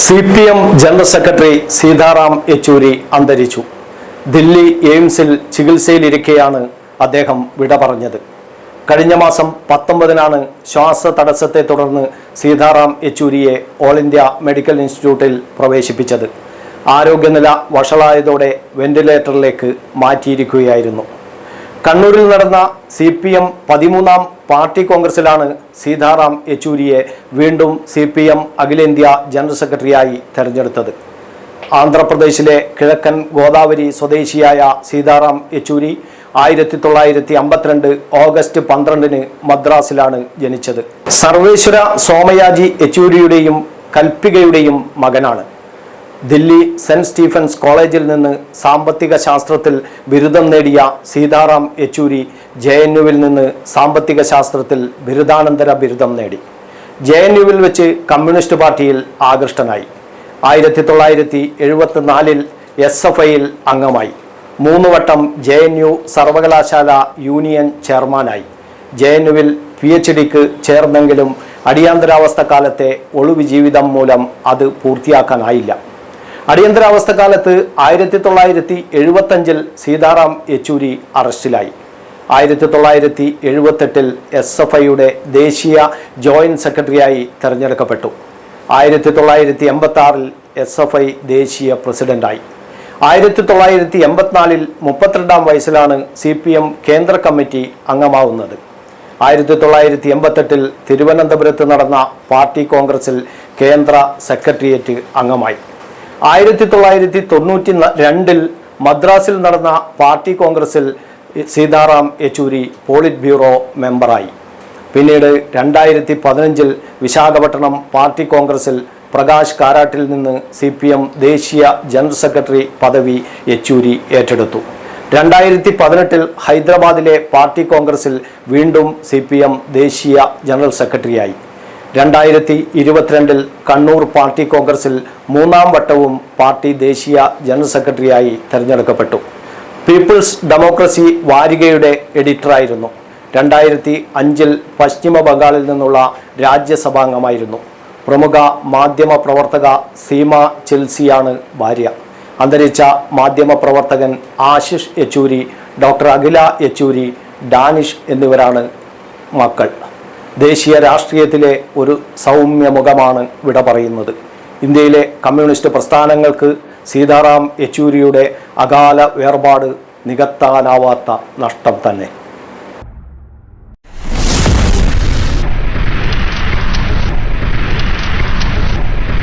C P M general secretary Sitaram Yechury അന്തരിച്ചു. ദില്ലി എയിംസിൽ ചികിത്സയിലിരിക്കെയാണ് അദ്ദേഹം വിട പറഞ്ഞത്. കഴിഞ്ഞ മാസം പത്തൊമ്പതിനാണ് ശ്വാസ തടസ്സത്തെ തുടർന്ന് സീതാറാം യെച്ചൂരിയെ ഓൾ ഇന്ത്യ മെഡിക്കൽ ഇൻസ്റ്റിറ്റ്യൂട്ടിൽ പ്രവേശിപ്പിച്ചത്. ആരോഗ്യനില വഷളായതോടെ വെന്റിലേറ്ററിലേക്ക് മാറ്റിയിരിക്കുകയായിരുന്നു. കണ്ണൂരിൽ നടന്ന സി പി എം പതിമൂന്നാം പാർട്ടി കോൺഗ്രസിലാണ് സീതാറാം യെച്ചൂരിയെ വീണ്ടും സി പി എം അഖിലേന്ത്യാ ജനറൽ സെക്രട്ടറിയായി തെരഞ്ഞെടുത്തത്. ആന്ധ്രാപ്രദേശിലെ കിഴക്കൻ ഗോദാവരി സ്വദേശിയായ സീതാറാം യെച്ചൂരി ആയിരത്തി തൊള്ളായിരത്തി അമ്പത്തിരണ്ട് ഓഗസ്റ്റ് പന്ത്രണ്ടിന് മദ്രാസിലാണ് ജനിച്ചത്. സർവേശ്വര സോമയാജി യെച്ചൂരിയുടെയും കൽപ്പികയുടെയും മകനാണ്. ദില്ലി സെന്റ് സ്റ്റീഫൻസ് കോളേജിൽ നിന്ന് സാമ്പത്തിക ശാസ്ത്രത്തിൽ ബിരുദം നേടിയ സീതാറാം യെച്ചൂരി ജെ എൻ യുവിൽ നിന്ന് സാമ്പത്തിക ശാസ്ത്രത്തിൽ ബിരുദാനന്തര ബിരുദം നേടി. ജെ എൻ യുവിൽ വെച്ച് കമ്മ്യൂണിസ്റ്റ് പാർട്ടിയിൽ ആകൃഷ്ടനായി. ആയിരത്തി തൊള്ളായിരത്തി എഴുപത്തിനാലിൽ എസ് എഫ് ഐയിൽ അംഗമായി. മൂന്ന് വട്ടം ജെ എൻ യു സർവകലാശാല യൂണിയൻ ചെയർമാനായി. ജെ എൻ യുവിൽ പി എച്ച് ഡിക്ക് ചേർന്നെങ്കിലും അടിയന്തരാവസ്ഥ കാലത്തെ ഒളിവ് ജീവിതം മൂലം അത് പൂർത്തിയാക്കാനായില്ല. അടിയന്തരാവസ്ഥ കാലത്ത് ആയിരത്തി തൊള്ളായിരത്തി എഴുപത്തഞ്ചിൽ സീതാറാം യെച്ചൂരി അറസ്റ്റിലായി. ആയിരത്തി തൊള്ളായിരത്തി എഴുപത്തെട്ടിൽ എസ് എഫ് ഐയുടെ ദേശീയ ജോയിന്റ് സെക്രട്ടറിയായി തെരഞ്ഞെടുക്കപ്പെട്ടു. ആയിരത്തി തൊള്ളായിരത്തി എൺപത്തി ആറിൽ എസ് എഫ് ഐ ദേശീയ പ്രസിഡന്റായി. ആയിരത്തി തൊള്ളായിരത്തി എൺപത്തിനാലിൽ മുപ്പത്തിരണ്ടാം വയസ്സിലാണ് സി പി എം കേന്ദ്ര കമ്മിറ്റി അംഗമാവുന്നത്. ആയിരത്തി തൊള്ളായിരത്തി എൺപത്തെട്ടിൽ തിരുവനന്തപുരത്ത് നടന്ന പാർട്ടി കോൺഗ്രസിൽ കേന്ദ്ര സെക്രട്ടേറിയറ്റ് അംഗമായി. ആയിരത്തി തൊള്ളായിരത്തി തൊണ്ണൂറ്റി രണ്ടിൽ മദ്രാസിൽ നടന്ന പാർട്ടി കോൺഗ്രസിൽ സീതാറാം യെച്ചൂരി പോളിറ്റ് ബ്യൂറോ മെമ്പറായി. പിന്നീട് രണ്ടായിരത്തി പതിനഞ്ചിൽ വിശാഖപട്ടണം പാർട്ടി കോൺഗ്രസിൽ പ്രകാശ് കാരാട്ടിൽ നിന്ന് സി പി എം ദേശീയ ജനറൽ സെക്രട്ടറി പദവി യെച്ചൂരി ഏറ്റെടുത്തു. രണ്ടായിരത്തി പതിനെട്ടിൽ ഹൈദരാബാദിലെ പാർട്ടി കോൺഗ്രസിൽ വീണ്ടും സി ദേശീയ ജനറൽ സെക്രട്ടറിയായി. രണ്ടായിരത്തി ഇരുപത്തിരണ്ടിൽ കണ്ണൂർ പാർട്ടി കോൺഗ്രസിൽ മൂന്നാം വട്ടവും പാർട്ടി ദേശീയ ജനറൽ സെക്രട്ടറിയായി തെരഞ്ഞെടുക്കപ്പെട്ടു. പീപ്പിൾസ് ഡെമോക്രസി വാരികയുടെ എഡിറ്ററായിരുന്നു. രണ്ടായിരത്തി അഞ്ചിൽ പശ്ചിമ ബംഗാളിൽ നിന്നുള്ള രാജ്യസഭാംഗമായിരുന്നു. പ്രമുഖ മാധ്യമ പ്രവർത്തക സീമ ചെൽസിയാണ് ഭാര്യ. അന്തരിച്ച മാധ്യമ പ്രവർത്തകൻ ആശിഷ് യെച്ചൂരി ഡോക്ടർ അഖില യെച്ചൂരി ഡാനിഷ് എന്നിവരാണ് മക്കൾ. ദേശീയ രാഷ്ട്രീയത്തിലെ ഒരു സൗമ്യ മുഖമാണ് വിട പറയുന്നത്. ഇന്ത്യയിലെ കമ്മ്യൂണിസ്റ്റ് പ്രസ്ഥാനങ്ങൾക്ക് സീതാറാം യെച്ചൂരിയുടെ അകാല വേർപാട് നികത്താനാവാത്ത നഷ്ടം തന്നെ.